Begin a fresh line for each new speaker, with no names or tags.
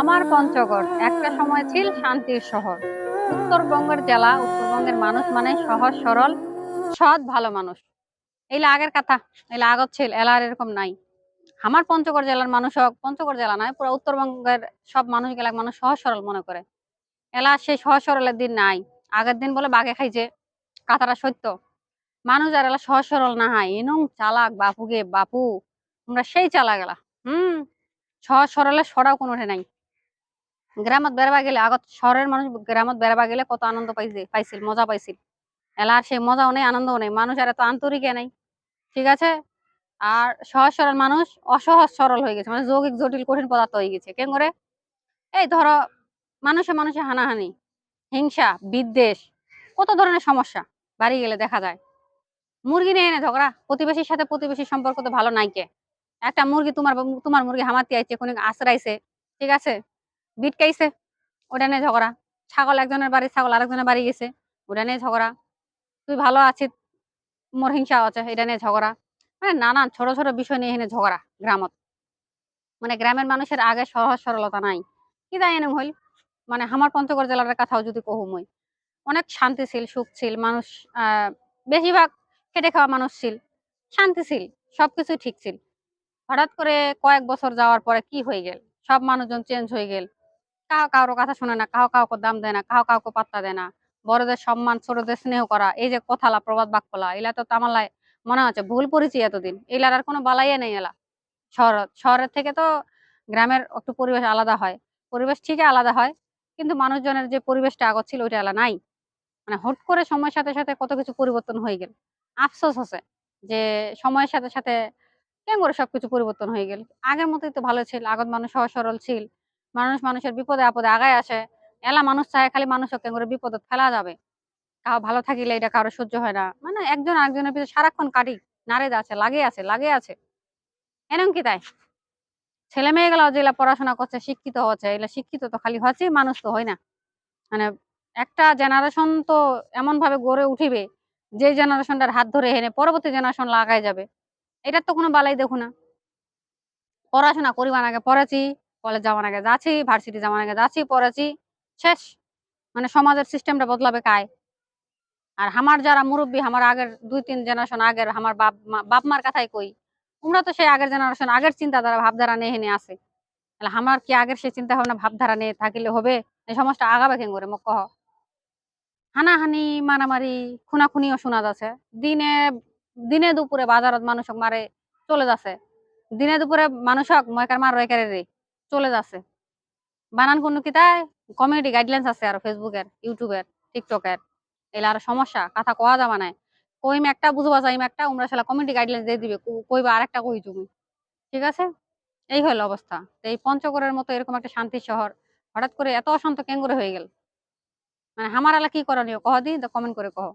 আমার পঞ্চগড়, একটা সময় ছিল শান্তির শহর। উত্তরবঙ্গের জেলা, উত্তরবঙ্গের মানুষ মানে সহজ, সরল, সৎ, ভালো মানুষ। এইলা আগের কথা এইলা আগত ছিল এলার এরকম নাই। আমার পঞ্চগড় জেলার মানুষ হোক, পঞ্চগড় জেলা নয়, পুরো উত্তরবঙ্গের সব মানুষ গেলা মানুষ সহজ, সরল মনে করে। এলা সেই সহজ, সরলের দিন নাই। আগের দিন বলে বাঘে খাইছে কথাটা সত্য। মানুষ আর এলা সহজ, সরল না হয়। ইনুম চালাক বাপুকে, বাপু, তোমরা সেই চালা গেলা হুম সহজ সরলে সরাও কোনো নাই। গ্রামত বেড়াবা গেলে আগত শহরের মানুষ গ্রামত বেড়াবা গেলে কত আনন্দ পাইছে, পাইছিল, মজা পাইছিল। এলার সেই মজাও নেই, আনন্দও নেই, মানুষ আর এত আন্তরিক নেই, ঠিক আছে? আর সহজ সরল মানুষ অসহজ সরল হয়ে গেছে মানে যৌগিক জটিল কঠিন পদার্থ হয়ে গেছে। কেন করে? এই ধরো, মানুষে মানুষে হানাহানি, হিংসা, বিদ্বেষ, কত ধরনের সমস্যা, বাড়ি গেলে দেখা যায়। মুরগি নিয়ে এনে ঝগড়া, প্রতিবেশীর সাথে প্রতিবেশীর সম্পর্ক তো ভালো নাই কে একটা মুরগি তোমার তোমার মুরগি হামাতি আইছে, কোন আশ্রাইছে, ঠিক আছে? বিটকাইছে ওটা নিয়ে ঝগড়া। ছাগল একজনের বাড়ি ছাগল আরেকজনের বাড়ি গেছে ওটা নিয়ে ঝগড়া। তুই ভালো আছিস, মোর হিংসা আছে, এটা নিয়ে ঝগড়া। মানে নানান ছোট ছোট বিষয় নিয়ে এখানে ঝগড়া গ্রামত। মানে গ্রামের মানুষের আগে সহজ সরলতা নাই। কি তাই এনে হইল মানে আমার পঞ্চগড় জেলার কথাও যদি কহু মই। অনেক শান্তি ছিল সুখ ছিল মানুষ, আহ, বেশিরভাগ খেটে খাওয়া মানুষ ছিল শান্তি ছিল সবকিছু ঠিক ছিল হঠাৎ করে কয়েক বছর যাওয়ার পরে কি হয়ে গেল? সব মানুষজন চেঞ্জ হয়ে গেল। কাউ কারও কথা শোনে না কাউ কাউকে দাম দেয় না কাউ কাউকে পাত্তা দেয় না। বড়দের সম্মান, ছোটদের স্নেহ করা, এই যে কথালা প্রবাদ বাক্যলা, এলা তো তামালায় মনে হচ্ছে ভুল পরিচয় এতদিন। এলার আর কোনো বালাইয়ে নেই এলা। শহর, শহরের থেকে তো গ্রামের একটু পরিবেশ আলাদা হয়। পরিবেশ ঠিকই আলাদা হয়, কিন্তু মানুষজনের যে পরিবেশটা আগত ছিল ওইটা আলাদা নাই। মানে হুট করে সময়ের সাথে সাথে কত কিছু পরিবর্তন হয়ে গেল। আফসোস আছে যে সময়ের সাথে সাথে কেন করে সবকিছু পরিবর্তন হয়ে গেল। আগের মতোই তো ভালো ছিল আগত মানুষ সহজ সরল ছিল। মানুষ মানুষের বিপদে আপদে আগায় আসে। এলা মানুষ চায় খালি মানুষ কেন করে বিপদে ফেলা যাবে। কাউ ভালো থাকিলে এটা কারও সহ্য হয় না। মানে একজন আরেকজনের পিছনে সারাক্ষণ কাটি, নাড়ে আছে লাগে আছে লাগে আছে। এরকম কি তাই? ছেলে মেয়ে গুলো যেগুলা পড়াশোনা করছে, শিক্ষিত হচ্ছে এগুলা শিক্ষিত তো খালি হচ্ছে, মানুষ তো হয় না। মানে একটা জেনারেশন তো এমন ভাবে গড়ে উঠিবে, যে জেনারেশনটার হাত ধরে হেনে পরবর্তী জেনারেশন লাগাই যাবে। এটার তো কোনো বালাই দেখো না। পড়াশোনা করিবার আগে, পড়েছি কলেজ যাওয়ার আগে যাচ্ছি ভার্সিটি যাওয়ার আগে যাচ্ছি, পড়েছি, শেষ। মানে সমাজের সিস্টেমটা বদলাবে কায়? আর আমার যারা মুরব্বী, আমার আগের দুই, তিন জেনারেশন আগের, আমার বাপ বাপ মার কথাই কই, তোমরা তো সেই আগের জেনারেশন আগের চিন্তাধারা, ভাবধারা নিয়ে হেনে আছে। তাহলে আমার কি আগের সেই চিন্তা ভাবনা ভাবধারা নিয়ে থাকিলে হবে? এই সমাজটা আগাবে কেন করে, মোক কহ। হানাহানি, মারামারি, খুনাখুনিও শোনা যাচ্ছে। দিনে দিনে দুপুরে বাজারত মানুষক মারে, চলে যাচ্ছে। দিনে দুপুরে মানুষক ময়কার মার রয়েকারে রে চলে যাচ্ছে। বানান কোনো কি তাই? কমিউনিটি গাইডলাইন্স আছে আর ফেসবুকের ইউটিউবের টিকটকের এলা আর সমস্যা, কথা কোয়া যাবা নাই কইম একটা বুঝবা যাইম একটা, উমরা শালা কমিউনিটি গাইডলাইন্স দিয়ে দিবে কইবা আরেকটা কই তুমি? ঠিক আছে? এই হলো অবস্থা। এই পঞ্চগড়ের মতো এরকম একটা শান্তির শহর, হঠাৎ করে এত অশান্ত কেন করে হয়ে গেল। মানে আমার আলা কি করণীয়? কহ দি কমেন্ট করে কহ।